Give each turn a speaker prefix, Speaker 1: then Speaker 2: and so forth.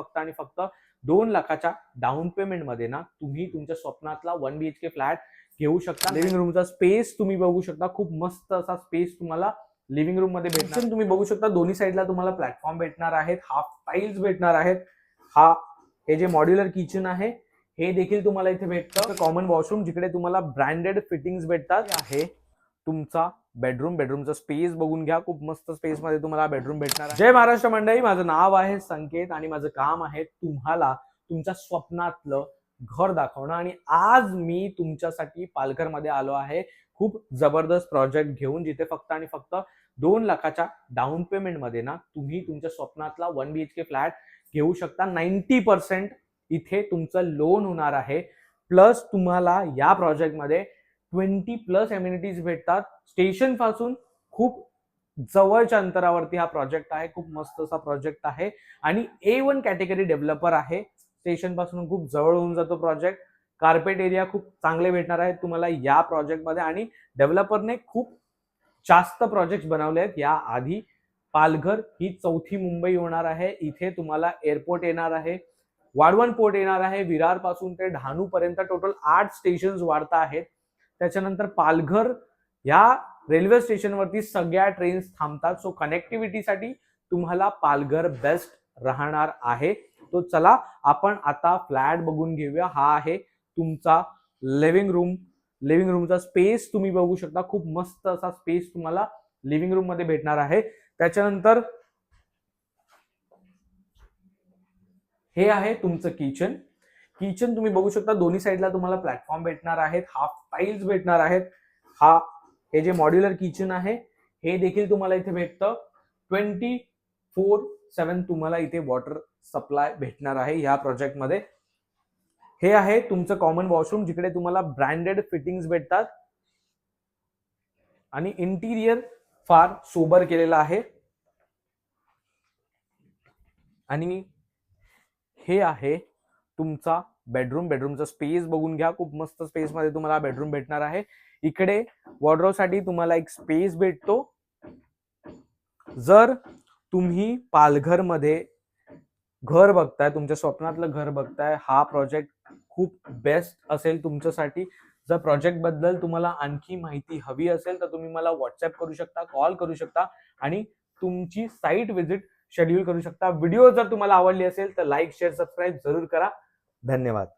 Speaker 1: फक्त आणि फक्त दोन लाखाच्या डाऊन पेमेंटमध्ये ना तुम्ही तुमच्या स्वप्नातला one B H K flat घेऊ शकता. लिव्हिंग रूमचा स्पेस तुम्ही बघू शकता. खूप मस्त असा स्पेस तुम्हाला लिव्हिंग रूममध्ये भेटणार. तुम्ही बघू शकता. दोन्ही साईडला तुम्हाला प्लॅटफॉर्म भेटणार आहेत. हाफ टाईल्स भेटणार आहेत. हा हे जे मॉड्युलर किचन आहे हे देखील तुम्हाला इथे भेटतं. कॉमन वॉशरूम जिकडे तुम्हाला ब्रँडेड फिटिंग्स भेटतात. हे आहे. तुमचा बेडरूम बेडरूमचा स्पेस बघून घ्या. खूप मस्त स्पेस मध्ये तुम्हाला बेडरूम भेटणार आहे. जय महाराष्ट्र मंडळी माझं नाव आहे संकेत आणि माझं काम आहे तुम्हाला तुमच्या स्वप्नातलं घर दाखवणं. आणि आज मी तुमच्यासाठी पालघरमध्ये आलो आहे. खूप जबरदस्त प्रोजेक्ट घेऊन जिथे फक्त आणि फक्त दोन लाखाच्या डाऊन पेमेंटमध्ये ना तुम्ही तुमच्या स्वप्नातला one B H K flat घेऊ शकता. नाईन्टी पर्सेंट इथे तुमचं लोन होणार आहे. प्लस तुम्हाला या प्रोजेक्टमध्ये ट्वेंटी प्लस एम्युनिटीज भेटतात. स्टेशनपासून खूप जवळच्या अंतरावरती हा प्रोजेक्ट आहे. खूप मस्त असा प्रोजेक्ट आहे. आणि ए वन कॅटेगरी डेव्हलपर आहे. स्टेशनपासून खूप जवळ होऊन जातो प्रोजेक्ट कार्पेट एरिया खूप चांगले भेटणार आहेत तुम्हाला या प्रोजेक्टमध्ये आणि डेव्हलपरने खूप जास्त प्रोजेक्ट बनवले आहेत. या आधी पालघर ही चौथी मुंबई होणार आहे. इथे तुम्हाला एअरपोर्ट येणार आहे. वाढवण पोर्ट येणार आहे. विरारपासून ते डहाणू पर्यंत टोटल आठ स्टेशन वाढता आहेत. त्याच्यानंतर पालघर ह्या रेल्वे स्टेशनवरती सगळ्या ट्रेन्स थांबतात. सो कनेक्टिव्हिटीसाठी तुम्हाला पालघर बेस्ट राहणार आहे. तो चला आपण आता फ्लॅट बघून घेऊया. हा आहे तुमचा लिव्हिंग रूम लिव्हिंग रूमचा स्पेस तुम्ही बघू शकता. खूप मस्त असा स्पेस तुम्हाला लिव्हिंग रूममध्ये भेटणार आहे. त्याच्यानंतर हे आहे तुमचं किचन किचन तुम्ही बघू शकता दोन्ही साईडला तुम्हाला प्लॅटफॉर्म भेटणार आहेत हाफ टाईल्स भेटणार आहेत. हा हे जे मॉड्युलर किचन आहे हे देखील तुम्हाला इथे भेटतं. ट्वेंटी फोर सेवन तुम्हाला इथे वॉटर सप्लाय भेटणार आहे ह्या प्रोजेक्टमध्ये हे आहे तुमचं कॉमन वॉशरूम जिकडे तुम्हाला ब्रँडेड फिटिंग्स भेटतात. आणि इंटिरियर फार सोबर केलेलं आहे. आणि हे आहे तुमचा बेडरूम बेडरूमचा स्पेस बघून घ्या. खूप मस्त स्पेस मध्ये तुम्हाला बेडरूम भेटणार आहे. इकडे वॉर्ड्रोबसाठी तुम्हाला एक स्पेस भेटतो. जर तुम्ही पालघरमध्ये घर बघताय तुमच्या स्वप्नातलं घर बघताय हा प्रोजेक्ट खूप बेस्ट असेल तुमच्यासाठी. जर प्रोजेक्टबद्दल तुम्हाला आणखी माहिती हवी असेल तर तुम्ही मला व्हॉट्सअप करू शकता कॉल करू शकता आणि तुमची साईट व्हिजिट शेड्यूल करू शकता. व्हिडिओ जर तुम्हाला आवडली असेल तर लाईक शेअर सबस्क्राईब जरूर करा. धन्यवाद.